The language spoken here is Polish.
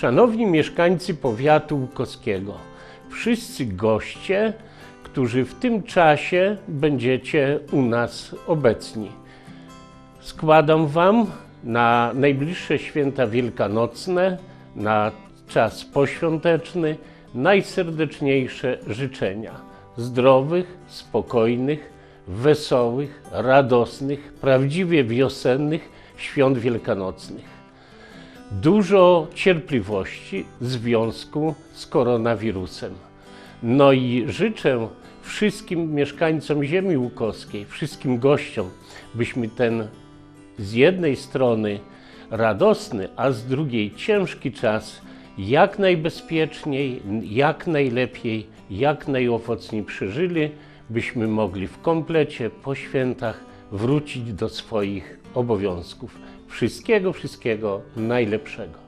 Szanowni mieszkańcy powiatu łukowskiego, wszyscy goście, którzy w tym czasie będziecie u nas obecni. Składam Wam na najbliższe święta wielkanocne, na czas poświąteczny, najserdeczniejsze życzenia zdrowych, spokojnych, wesołych, radosnych, prawdziwie wiosennych świąt wielkanocnych. Dużo cierpliwości w związku z koronawirusem. No i życzę wszystkim mieszkańcom ziemi łukowskiej, wszystkim gościom, byśmy ten z jednej strony radosny, a z drugiej ciężki czas jak najbezpieczniej, jak najlepiej, jak najowocniej przeżyli, byśmy mogli w komplecie po świętach wrócić do swoich obowiązków. Wszystkiego, wszystkiego najlepszego.